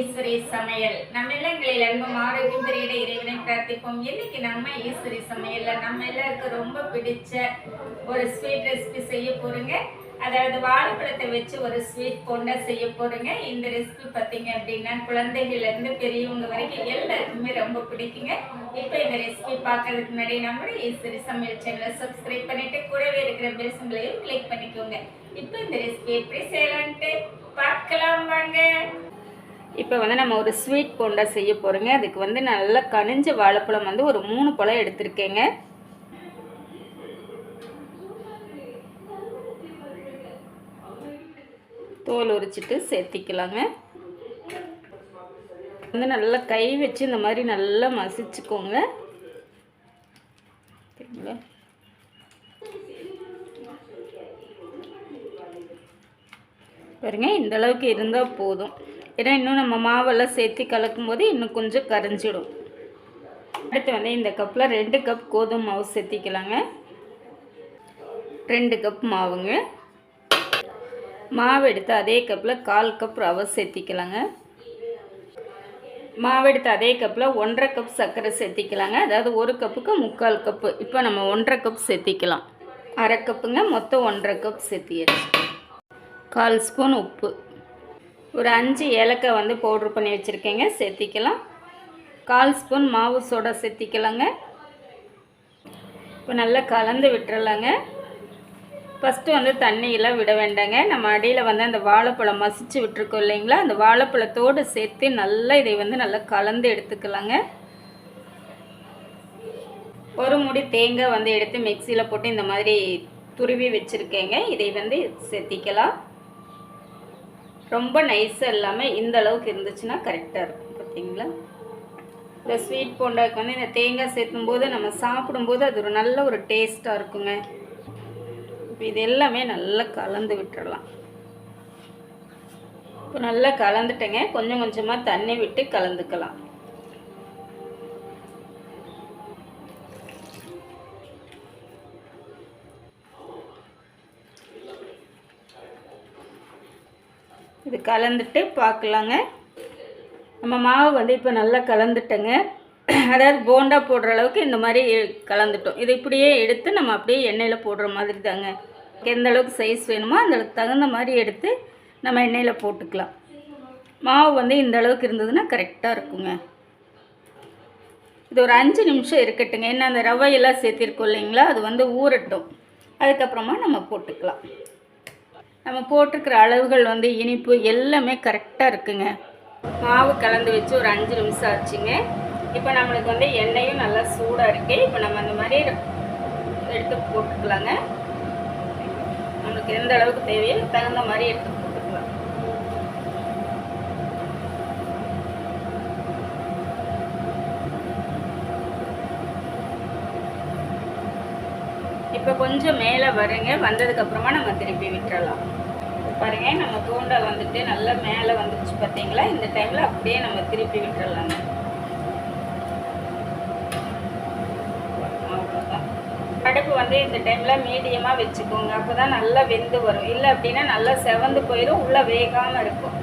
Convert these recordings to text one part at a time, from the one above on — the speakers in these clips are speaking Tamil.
ஈஸ்வரி சமையல். நம்ம இல்லங்களில் அன்பும் ஆரோக்கியம் பெரிய இறைவனை பிரார்த்திப்போம். இன்னைக்கு நம்ம ஈஸ்வரி சமையல்ல நம்ம எல்லாருக்கும் ரொம்ப பிடிச்ச ஒரு ஸ்வீட் ரெசிபி செய்ய போறோங்க. அதாவது வாழைப்பழத்தை வச்சு ஒரு ஸ்வீட் போண்டா செய்ய போறோங்க. இந்த ரெசிபி பார்த்தீங்க அப்படின்னா குழந்தைகள்ல இருந்து பெரியவங்க வரைக்கும் எல்லாருக்குமே ரொம்ப பிடிக்குங்க. இப்போ இந்த ரெசிபி பார்க்கறதுக்கு முன்னாடி நம்மளுடைய ஈஸ்வரி சமையல் சேனலை சப்ஸ்கிரைப் பண்ணிட்டு கூடவே இருக்கிற பெல் சிம்பிளையும் கிளிக் பண்ணிக்கோங்க. இப்போ இந்த ரெசிபி எப்படி செய்யலான்ட்டு பார்க்கலாம் வாங்க. இப்போ வந்து நம்ம ஒரு ஸ்வீட் போண்டா செய்ய போகிறோங்க அதுக்கு வந்து நல்லா கனிஞ்ச வாழைப்பழம் வந்து ஒரு மூணு பழம் எடுத்திருக்கேங்க. தோல் உரிச்சிட்டு சேர்த்திக்கலாங்க. வந்து நல்லா கை வச்சு இந்த மாதிரி நல்லா மசிச்சுக்கோங்க. சரிங்களா? பாருங்க இந்த அளவுக்கு இருந்தால் போதும். ஏன்னா இன்னும் நம்ம மாவெல்லாம் சேர்த்து கலக்கும் போது இன்னும் கொஞ்சம் கரைஞ்சிடும். அடுத்து வந்து இந்த கப்பில் ரெண்டு கப் கோதுமை மாவு சேர்த்திக்கலாங்க. ரெண்டு கப் மாவுங்க. மாவு எடுத்து அதே கப்பில் கால் கப் ரவை சேர்த்திக்கலாங்க. மாவு எடுத்து அதே கப்பில் ஒன்றரை கப் சர்க்கரை சேர்த்திக்கலாங்க. அதாவது ஒரு கப்புக்கு முக்கால் கப்பு. இப்போ நம்ம ஒன்றரை கப் சேர்த்திக்கலாம். அரை கப்புங்க மொத்தம் ஒன்றரை கப் சேர்த்தியாச்சு. கால் ஸ்பூன் உப்பு. ஒரு அஞ்சு ஏலக்காய் வந்து பவுட்ரு பண்ணி வச்சுருக்கேங்க. சேர்த்திக்கலாம் கால் ஸ்பூன் மாவு சோடா சேர்த்திக்கலாங்க இப்போ நல்லா கலந்து விட்டுறலாங்க. ஃபஸ்ட்டு வந்து தண்ணியெல்லாம் விட வேண்டாங்க. நம்ம அடியில் வந்து அந்த வாழைப்பழம் மசிச்சு விட்டுருக்கோம் இல்லைங்களா? அந்த வாழைப்பழத்தோடு சேர்த்து நல்லா இதை வந்து நல்லா கலந்து எடுத்துக்கலாங்க. ஒரு முடி தேங்காய் வந்து எடுத்து மிக்சியில் போட்டு இந்த மாதிரி துருவி வச்சுருக்கேங்க. இதை வந்து சேர்த்திக்கலாம் ரொம்ப நைஸாக இல்லாமல் இந்த அளவுக்கு இருந்துச்சுன்னா கரெக்டாக இருக்கும். பார்த்தீங்களா இந்த ஸ்வீட் போண்டாக்கு வந்து இந்த தேங்காய் சேர்த்தும் போது நம்ம சாப்பிடும்போது அது ஒரு நல்ல ஒரு டேஸ்ட்டாக இருக்குங்க. இப்போ இது எல்லாமே நல்லா கலந்து விட்டுறலாம் இப்போ நல்லா கலந்துட்டேங்க. கொஞ்சம் கொஞ்சமாக தண்ணி விட்டு கலந்துக்கலாம். இது கலந்துட்டு பார்க்கலாங்க. நம்ம மாவு வந்து இப்போ நல்லா கலந்துட்டேங்க. அதாவது போண்டா போடுற அளவுக்கு இந்த மாதிரி கலந்துட்டோம். இது இப்படியே எடுத்து நம்ம அப்படியே எண்ணெயில் போடுற மாதிரி தாங்க. எந்த அளவுக்கு சைஸ் வேணுமோ அந்தளவுக்கு தகுந்த மாதிரி எடுத்து நம்ம எண்ணெயில் போட்டுக்கலாம். மாவு வந்து இந்த அளவுக்கு இருந்ததுன்னா கரெக்டாக இருக்குங்க. இது ஒரு அஞ்சு நிமிஷம் இருக்கட்டுங்க. என்ன அந்த ரவையெல்லாம் சேர்த்திருக்கோம் இல்லைங்களா? அது வந்து ஊறட்டும். அதுக்கப்புறமா நம்ம போட்டுக்கலாம். நம்ம போட்டிருக்கிற அளவுகள் வந்து இனிப்பு எல்லாமே கரெக்டாக இருக்குங்க. மாவு கலந்து வச்சு ஒரு அஞ்சு நிமிஷம் ஆச்சுங்க. இப்போ நம்மளுக்கு வந்து எண்ணெயும் நல்லா சூடாக இருக்கு. இப்போ நம்ம அந்த மாதிரி எடுத்து போட்டுக்கலாங்க. நம்மளுக்கு எந்த அளவுக்கு தேவையோ தகுந்த மாதிரி எடுத்து போட்டுக்கலாம். இப்போ கொஞ்சம் மேலே வருங்க. வந்ததுக்கப்புறமா நம்ம திருப்பி விட்டுறலாம். பாருங்க நம்ம தூண்டல் வந்துட்டு நல்லா மேலே வந்துருச்சு பார்த்தீங்களா இந்த டைமில் அப்படியே நம்ம திருப்பி விட்டுறலாங்க. அவ்வளோதான் அடுப்பு வந்து இந்த டைமில் மீடியமாக வச்சுக்கோங்க. அப்போ தான் நல்லா வெந்து வரும். இல்லை அப்படின்னா நல்லா செவந்து போயிடும் உள்ளே வேகாமல் இருக்கும்.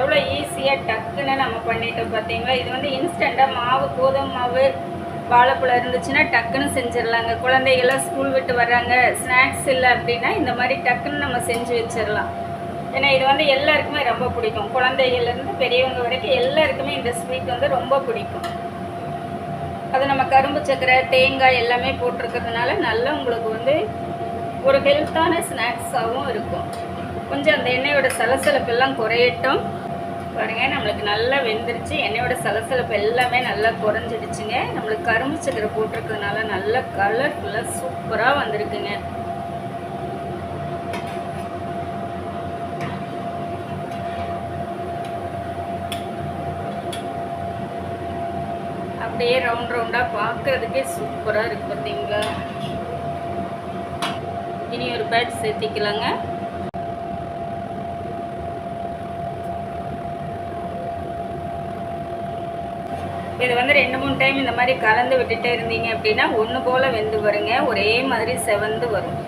எவ்வளோ ஈஸியாக டக்குன்னு நம்ம பண்ணிட்டோம் பார்த்தீங்களா இது வந்து இன்ஸ்டண்ட்டாக மாவு கோதுமை மாவு வாழைப்பழம் இருந்துச்சுன்னா டக்குன்னு செஞ்சிடலாங்க. குழந்தைகள்லாம் ஸ்கூல் விட்டு வர்றாங்க ஸ்நாக்ஸ் இல்லை அப்படின்னா இந்த மாதிரி டக்குன்னு நம்ம செஞ்சு வச்சிடலாம். ஏன்னா இது வந்து எல்லாருக்குமே ரொம்ப பிடிக்கும். குழந்தைகள்லேருந்து பெரியவங்க வரைக்கும் எல்லாருக்குமே இந்த ஸ்வீட் வந்து ரொம்ப பிடிக்கும். அது நம்ம கரும்பு சக்கரை தேங்காய் எல்லாமே போட்டிருக்கிறதுனால நல்லா உங்களுக்கு வந்து ஒரு ஹெல்த்தான ஸ்நாக்ஸாகவும் இருக்கும். கொஞ்சம் அந்த எண்ணெயோட சலசலப்பெல்லாம் குறையட்டும். பாருங்கள் நம்மளுக்கு நல்லா வெந்துருச்சு. எண்ணெயோட சலசலப்பு எல்லாமே நல்லா குறைஞ்சிடுச்சுங்க. நம்மளுக்கு கரும்பு சக்கரை போட்டிருக்கிறதுனால நல்ல கலர்ஃபுல்லாக சூப்பராக வந்திருக்குங்க. அப்படியே ரவுண்ட் ரவுண்டாக பார்க்கறதுக்கே சூப்பராக இருக்குது பார்த்தீங்களா? இனி ஒரு பேட்ச் சேர்த்திக்கலாங்க. இது வந்து ரெண்டு மூணு டைம் இந்த மாதிரி கலந்து விட்டுட்டே இருந்தீங்க அப்படின்னா ஒன்று போல் வெந்து வருங்க. ஒரே மாதிரி செவந்து வரும்.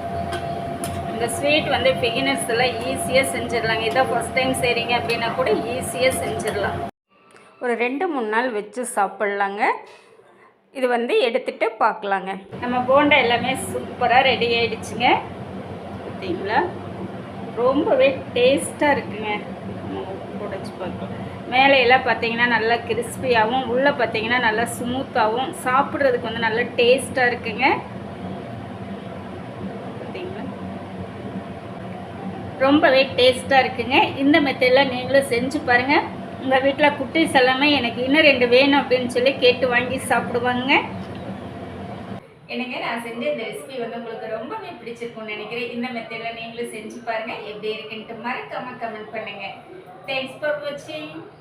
இந்த ஸ்வீட் வந்து பிகினர்ஸெல்லாம் ஈஸியாக செஞ்சிடலாங்க. இதை ஃபஸ்ட் டைம் செய்கிறீங்க அப்படின்னா கூட ஈஸியாக செஞ்சிடலாம். ஒரு ரெண்டு மூணு நாள் வச்சு சாப்பிட்லாங்க. இது வந்து எடுத்துகிட்டு பார்க்கலாங்க நம்ம போண்டா எல்லாமே சூப்பராக ரெடி ஆகிடுச்சுங்க பார்த்தீங்களா? ரொம்பவே டேஸ்ட்டாக இருக்குங்க. உடச்சி பார்க்கலாம் மேலையெல்லாம் பார்த்தீங்கன்னா நல்லா கிறிஸ்பியாகவும் உள்ளே பார்த்தீங்கன்னா நல்லா ஸ்மூத்தாகவும் சாப்பிட்றதுக்கு வந்து நல்லா டேஸ்ட்டாக இருக்குங்க. பார்த்தீங்களா? ரொம்பவே டேஸ்ட்டாக இருக்குங்க. இந்த மெத்தடில் நீங்களும் செஞ்சு பாருங்கள் உங்கள் வீட்டில் குட்டீஸ் எல்லாமே எனக்கு இன்னும் ரெண்டு வேணும் அப்படின்னு சொல்லி கேட்டு வாங்கி சாப்பிடுவாங்க எனக்கு நான் செஞ்ச இந்த ரெசிபி வந்து உங்களுக்கு ரொம்பவே பிடிச்சிருக்கும்னு நினைக்கிறேன். இந்த மெத்தடில் நீங்களும் செஞ்சு பாருங்கள் எப்படி இருக்குன்ட்டு மறக்காமல் கமெண்ட் பண்ணுங்கள் தேங்க்ஸ் ஃபார் வாட்சிங்